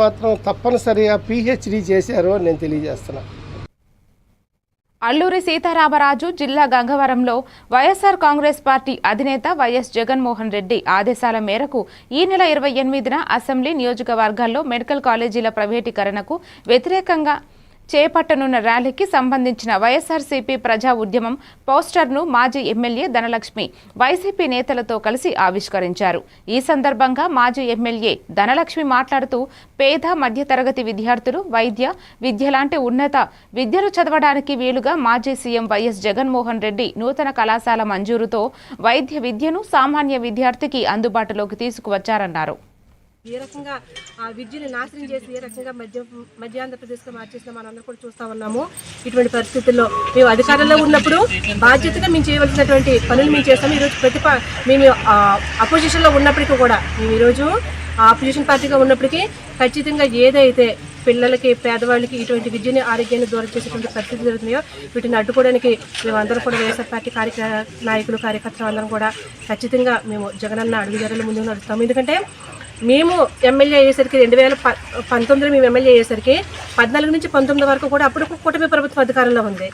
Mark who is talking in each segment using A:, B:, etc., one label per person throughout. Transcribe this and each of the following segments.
A: మాత్రం తప్పనిసరిగా పిహెచ్డి చేశారు అని నేను తెలియజేస్తున్నా.
B: అల్లూరి సీతారామరాజు జిల్లా గంగవరంలో వైఎస్ఆర్ కాంగ్రెస్ పార్టీ అధినేత వైఎస్ జగన్మోహన్ రెడ్డి ఆదేశాల మేరకు ఈ నెల ఇరవై ఎనిమిదిన అసెంబ్లీ నియోజకవర్గాల్లో మెడికల్ కాలేజీల ప్రైవేటీకరణకు వ్యతిరేకంగా చేపట్టనున్న ర్యాలీకి సంబంధించిన వైఎస్ఆర్సీపీ ప్రజా ఉద్యమం పోస్టర్ను మాజీ ఎమ్మెల్యే ధనలక్ష్మి వైసీపీ నేతలతో కలిసి ఆవిష్కరించారు. ఈ సందర్భంగా మాజీ ఎమ్మెల్యే ధనలక్ష్మి మాట్లాడుతూ పేద మధ్యతరగతి విద్యార్థులు వైద్య విద్య లాంటి ఉన్నత విద్యను చదవడానికి వీలుగా మాజీ సీఎం వైఎస్ జగన్మోహన్ రెడ్డి నూతన కళాశాల మంజూరుతో వైద్య విద్యను సామాన్య విద్యార్థికి అందుబాటులోకి తీసుకువచ్చారన్నారు.
C: ఏ రకంగా ఆ విద్యను నాశనం చేసి ఏ రకంగా మధ్య మధ్య ఆంధ్రప్రదేశ్గా మార్చేసిన మనందరూ కూడా చూస్తూ ఉన్నాము. ఇటువంటి పరిస్థితుల్లో మేము అధికారంలో ఉన్నప్పుడు బాధ్యతగా మేము చేయవలసినటువంటి పనులు మేము చేస్తాము. ఈరోజు ప్రతిప మేము అపోజిషన్లో ఉన్నప్పటికీ కూడా మేము ఈరోజు అపోజిషన్ పార్టీగా ఉన్నప్పటికీ ఖచ్చితంగా ఏదైతే పిల్లలకి పేదవాళ్ళకి ఇటువంటి విద్యని ఆరోగ్యాన్ని దూరం చేసేటువంటి పరిస్థితి జరుగుతున్నాయో వీటిని అడ్డుకోవడానికి మేమందరం కూడా వైఎస్ఆర్ పార్టీ కార్యక నాయకులు కార్యకర్తలు అందరం కూడా ఖచ్చితంగా మేము జగనన్న అడుగుజాడల ముందుకు నడుస్తాము. ఎందుకంటే మేము ఎమ్మెల్యే అయ్యేసరికి రెండు వేల ప పంతొమ్మిదిలో మేము ఎమ్మెల్యే అయ్యేసరికి పద్నాలుగు నుంచి పంతొమ్మిది వరకు కూడా అప్పుడు కూటమి ప్రభుత్వ అధికారంలో ఉంది.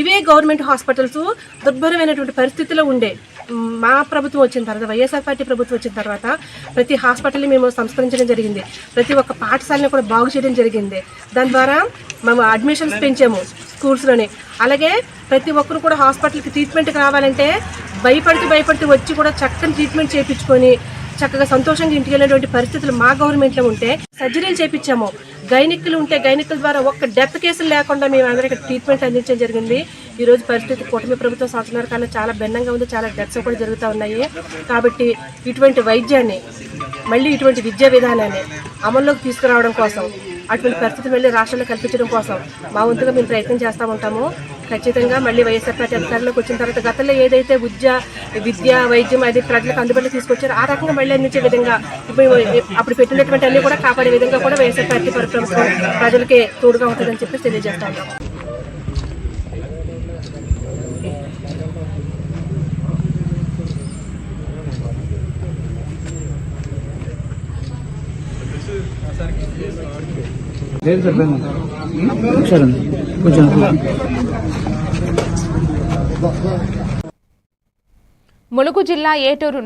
C: ఇవే గవర్నమెంట్ హాస్పిటల్స్ దుర్భరమైనటువంటి పరిస్థితిలో ఉండే. మా ప్రభుత్వం వచ్చిన తర్వాత వైఎస్ఆర్ పార్టీ ప్రభుత్వం వచ్చిన తర్వాత ప్రతి హాస్పిటల్ని మేము సంస్కరించడం జరిగింది. ప్రతి ఒక్క పాఠశాలని కూడా బాగు చేయడం జరిగింది. దాని ద్వారా మేము అడ్మిషన్స్ పెంచాము స్కూల్స్లోని. అలాగే ప్రతి ఒక్కరు కూడా హాస్పిటల్కి ట్రీట్మెంట్కి రావాలంటే భయపడుతూ భయపడుతూ వచ్చి కూడా చక్కని ట్రీట్మెంట్ చేయించుకొని చక్కగా సంతోషంగా ఇంటికి వెళ్ళేటువంటి పరిస్థితులు మా గవర్నమెంట్లో ఉంటే సర్జరీలు చేపించాము. గైనిక్లు ఉంటే గైనిక్ల ద్వారా ఒక్క డెత్ కేసులు లేకుండా మేము అందరికీ ట్రీట్మెంట్ అందించడం జరిగింది. ఈ రోజు పరిస్థితి కూటమి ప్రభుత్వం సంవత్సరాల కన్నా చాలా భిన్నంగా ఉంది చాలా డెత్స్ కూడా జరుగుతూ ఉన్నాయి. కాబట్టి ఇటువంటి వైద్యాన్ని మళ్ళీ ఇటువంటి విద్యా విధానాన్ని అమల్లోకి తీసుకురావడం కోసం అటువంటి పరిస్థితి మళ్ళీ రాష్ట్రంలో కల్పించడం కోసం మా వంతుగా మేము ప్రయత్నం చేస్తూ ఉంటాము. ఖచ్చితంగా మళ్ళీ వైఎస్ఆర్ పార్టీ అధికారంలోకి వచ్చిన తర్వాత గతంలో ఏదైతే విద్య విద్య వైద్యం అది ప్రజలకు అందుబాటులో తీసుకొచ్చారో ఆ రకంగా మళ్ళీ అందించే విధంగా ఇప్పుడు అప్పుడు పెట్టినటువంటి అన్ని కూడా కాపాడే విధంగా కూడా వైఎస్ఆర్ పార్టీ ప్రభుత్వం ప్రజలకే తోడుగా ఉంటుందని చెప్పి తెలియజేస్తా
D: లేదు సార్ సరే కొంచెం
B: ములుగు జిల్లా ఏటూరు